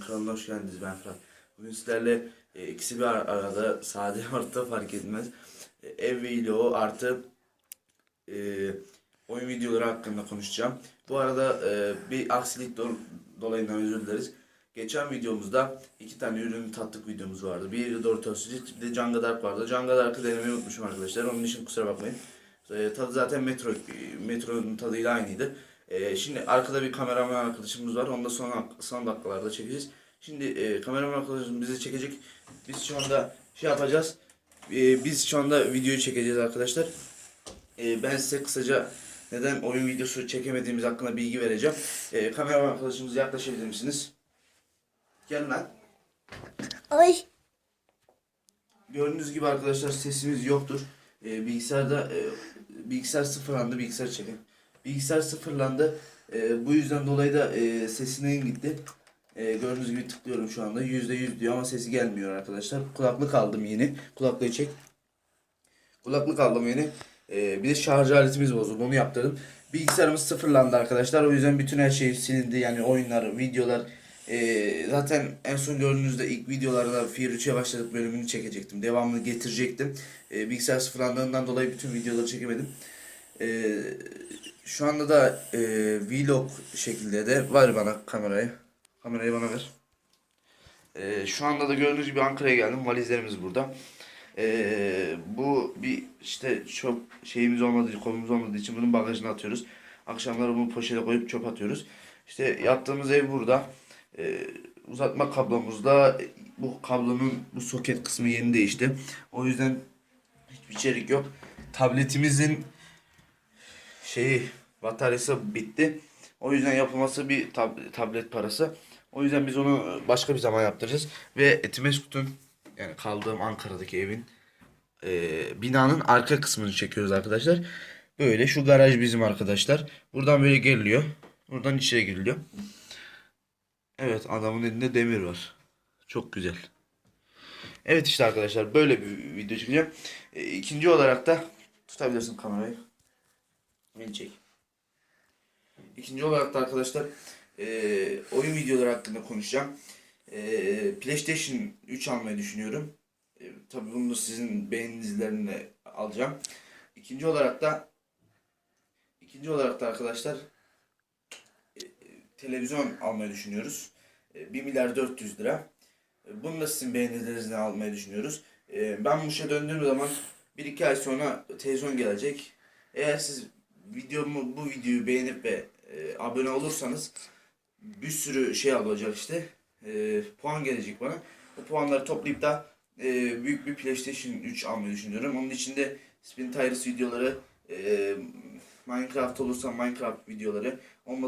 kanalına hoş geldiniz ben Fırat. Bugün sizlerle e, ikisi bir ar- arada sade orta fark etmez. E, ev vlogu artı e, oyun videoları hakkında konuşacağım. Bu arada e, bir aksilik do- dolayından özür dileriz. Geçen videomuzda iki tane ürün tattık videomuz vardı. Biri Doritos bir de Canga Dark vardı. Canga Dark'ı denemeyi unutmuşum arkadaşlar. Onun için kusura bakmayın. E, tadı zaten metro metronun tadıyla aynıydı. E, şimdi arkada bir kameraman arkadaşımız var. Onu da son, son dakikalarda çekeceğiz. Şimdi e, kameraman arkadaşımız bizi çekecek. Biz şu anda şey yapacağız. E, biz şu anda videoyu çekeceğiz arkadaşlar. E, ben size kısaca neden oyun videosu çekemediğimiz hakkında bilgi vereceğim. E, kameraman arkadaşımız yaklaşabilir misiniz? Gel lan. Ay. Gördüğünüz gibi arkadaşlar sesimiz yoktur. Ee, bilgisayarda e, bilgisayar sıfırlandı, bilgisayar çekin. Bilgisayar sıfırlandı. Ee, bu yüzden dolayı da e, sesine gitti. Ee, gördüğünüz gibi tıklıyorum şu anda. Yüzde yüz diyor ama sesi gelmiyor arkadaşlar. Kulaklık aldım yeni. Kulaklığı çek. Kulaklık aldım yeni. Ee, bir de şarj aletimiz bozuldu. Onu yaptırdım. Bilgisayarımız sıfırlandı arkadaşlar. O yüzden bütün her şey silindi. Yani oyunlar, videolar. Ee, zaten en son gördüğünüzde ilk videolarda Fear 3'e başladık bölümünü çekecektim. Devamını getirecektim. Ee, bilgisayar sıfırlandığından dolayı bütün videoları çekemedim. Ee, şu anda da e, vlog şekilde de var bana kamerayı. Kamerayı bana ver. Ee, şu anda da gördüğünüz gibi Ankara'ya geldim. Valizlerimiz burada. Ee, bu bir işte çöp şeyimiz olmadığı, kolumuz olmadığı için bunun bagajına atıyoruz. Akşamları bunu poşete koyup çöp atıyoruz. İşte yattığımız ev burada. Ee, uzatma kablomuzda bu kablonun bu soket kısmı yeni değişti. O yüzden hiçbir içerik yok. Tabletimizin şeyi bataryası bitti. O yüzden yapılması bir tab- tablet parası. O yüzden biz onu başka bir zaman yaptıracağız. Ve Etimeskut'un yani kaldığım Ankara'daki evin e, binanın arka kısmını çekiyoruz arkadaşlar. Böyle şu garaj bizim arkadaşlar. Buradan böyle geliliyor. Buradan içeri giriliyor. Evet adamın elinde demir var. Çok güzel. Evet işte arkadaşlar böyle bir video çekeceğim. E, ikinci olarak da tutabilirsin kamerayı. Beni çek. İkinci olarak da arkadaşlar e, oyun videoları hakkında konuşacağım. E, PlayStation 3 almayı düşünüyorum. E, tabii bunu sizin beğeninizlerine alacağım. İkinci olarak da ikinci olarak da arkadaşlar e, televizyon almayı düşünüyoruz. E, 1 milyar 400 lira. E, Bunu da sizin beğenilerinizle almayı düşünüyoruz. E, Ben Muş'a döndüğüm zaman 1-2 ay sonra televizyon gelecek. Eğer siz videomu bu videoyu beğenip ve e, abone olursanız bir sürü şey alacak işte. E, puan gelecek bana. O puanları toplayıp da e, büyük bir PlayStation 3 almayı düşünüyorum. Onun içinde Spin Tires videoları, e, Minecraft olursa Minecraft videoları, olmadı